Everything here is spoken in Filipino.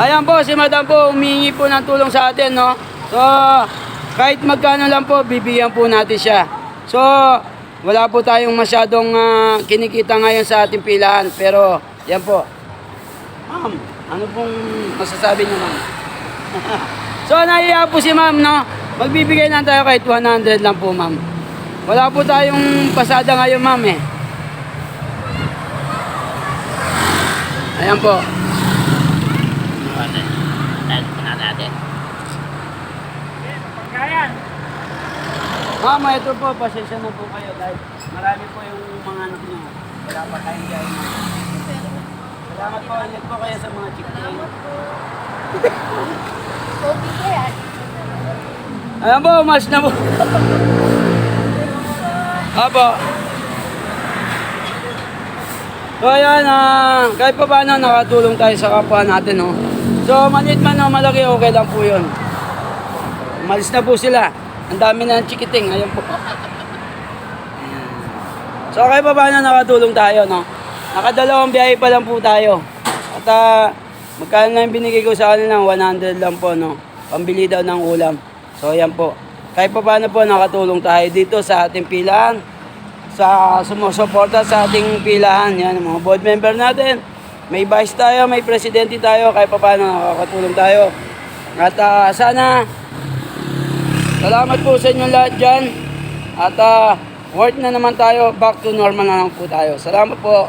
Ayan po, si Madam po, humingi po ng tulong sa atin, no? So, kahit magkano lang po, bibigyan po natin siya. So, wala po tayong masyadong ah, kinikita ngayon sa ating pilahan. Pero, yan po. Ma'am, ano pong masasabi niyo, ma'am? so, naiya po si ma'am, no? Magbibigay lang tayo kahit 100 lang po, ma'am. Wala po tayong pasada ngayon, ma'am, eh. Ayan po. Dahil po na natin. Mama, ito po, pasensya na po kayo dahil marami po yung mga anak niyo. Wala pa tayong na. Salamat po, ingat po kayo sa mga chikiting. Okay po yan. Ayan po, mas na po. Apo. So ayan, ah, kahit pa paano nakatulong tayo sa kapwa natin, no? So maliit man o malaki, okay lang po yun. Umalis na po sila. Ang dami na ng chikiting, ayun po. So kahit pa paano nakatulong tayo, no? Nakadalawang biyahe pa lang po tayo. At ah, magkano na yung binigay ko sa kanila, 100 lang po, no? Pambili daw ng ulam. So ayan po. Kahit pa paano po nakatulong tayo dito sa ating pilahan sa sumusuporta sa ating pilahan. Yan, mga board member natin. May vice tayo, may presidente tayo, kahit pa paano nakakatulong tayo. At ah, sana, salamat po sa inyo lahat dyan. At ah, work na naman tayo, back to normal na lang po tayo. Salamat po.